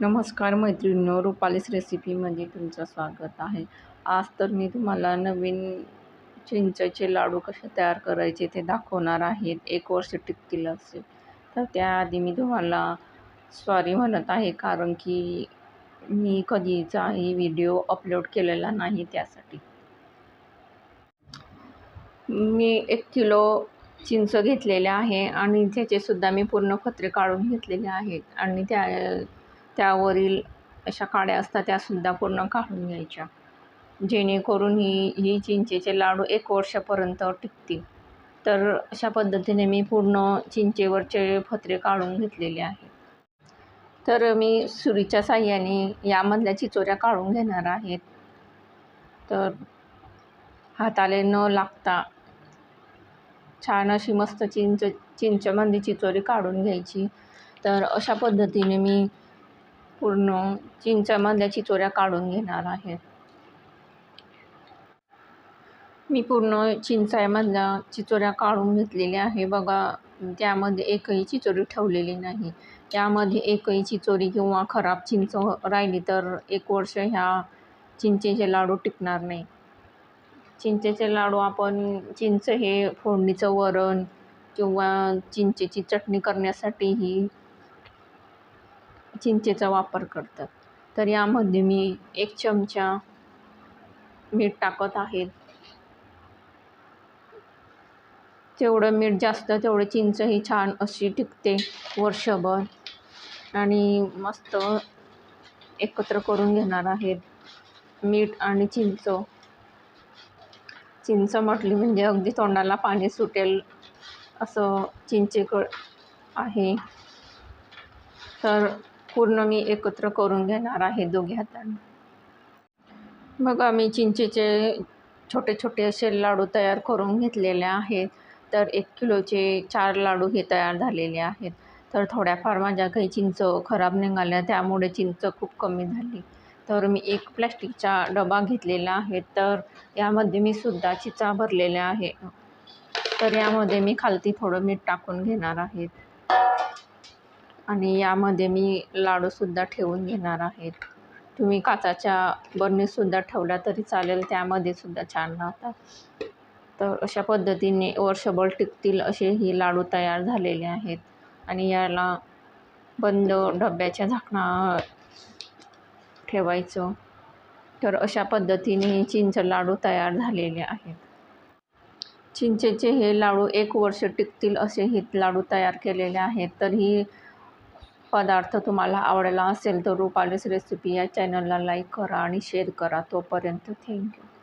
नमस्कार मैत्रिणींनो रुपालीस रेसिपीमध्ये तुमचं स्वागत आहे. आज तर मी तुम्हाला नवीन चिंचेचे लाडू कसे तयार करायचे ते दाखवणार आहेत एक वर्ष टिकतील असे तर त्याआधी मी तुम्हाला सॉरी म्हणत आहे कारण की मी कधीचाही व्हिडिओ अपलोड केलेला नाही त्यासाठी. मी एक किलो चिंच घेतलेले आहे आणि त्याचेसुद्धा मी पूर्ण खत्रे काढून घेतलेले आहेत आणि त्या त्यावरील अशा काड्या असतात त्यासुद्धा पूर्ण काढून घ्यायच्या. जेणेकरून ही ही चिंचेचे लाडू एक वर्षापर्यंत टिकतील. तर अशा पद्धतीने मी पूर्ण चिंचेवरचे फत्रे काढून घेतलेले आहे तर मी सुरीच्या साह्याने यामधल्या चिचोऱ्या काढून घेणार आहेत. तर हाताले न लागता छान अशी मस्त चिंच चिंचेमध्ये चिचोरी काढून घ्यायची. तर अशा पद्धतीने मी पूर्ण चिंचामधल्या चिचोऱ्या काढून घेणार आहे. मी पूर्ण चिंचामधल्या चिचोऱ्या काढून घेतलेल्या आहे. बघा त्यामध्ये एकही चिचोरी ठेवलेली नाही. त्यामध्ये एकही चिचोरी किंवा खराब चिंच राहिली तर एक वर्ष ह्या चिंचेचे लाडू टिकणार नाही. चिंचेचे लाडू आपण चिंच हे फोडणीचं वरण किंवा चिंचेची चटणी करण्यासाठीही चिंचेचा वापर करतात. तर यामध्ये मी एक चमचा मीठ टाकत आहे. तेवढं मीठ जास्त तेवढं चिंच ही छान अशी टिकते वर्षभर. आणि मस्त एकत्र करून घेणार आहेत मीठ आणि चिंच. चिंच म्हटली म्हणजे अगदी तोंडाला पाणी सुटेल असं चिंचेक आहे. तर पूर्ण मी एकत्र करून घेणार आहे दोघे हाताने. मग आम्ही चिंचेचे छोटे छोटे असे लाडू तयार करून घेतलेले आहेत. तर एक किलोचे चार लाडू हे तयार झालेले आहेत. तर थोड्याफार माझ्या काही चिंच खराब निघाल्या त्यामुळे चिंच खूप कमी झाली. तर मी एक प्लॅस्टिकचा डबा घेतलेला आहे. तर यामध्ये मी सुद्धा चिचा भरलेल्या आहे. तर यामध्ये मी खालती थोडं मीठ टाकून घेणार आहे. आणि यामध्ये मी लाडूसुद्धा ठेवून घेणार आहेत तुम्ही काचाच्या बरणीतसुद्धा ठेवल्या तरी चालेल त्यामध्ये सुद्धा छान राहतात. तर अशा पद्धतीने वर्षभर टिकतील असे ही लाडू तयार झालेले आहेत. आणि याला बंद डब्याच्या झाकणा ठेवायचं. तर अशा पद्धतीने चिंच लाडू तयार झालेले आहेत. चिंचेचे हे लाडू एक वर्ष टिकतील असे हे लाडू तयार केलेले आहेत. तर ही पदार्थ तुम्हाला आवडला असेल तर रुपालीस रेसिपी या चॅनलला लाईक करा आणि शेअर करा तोपर्यंत थँक्यू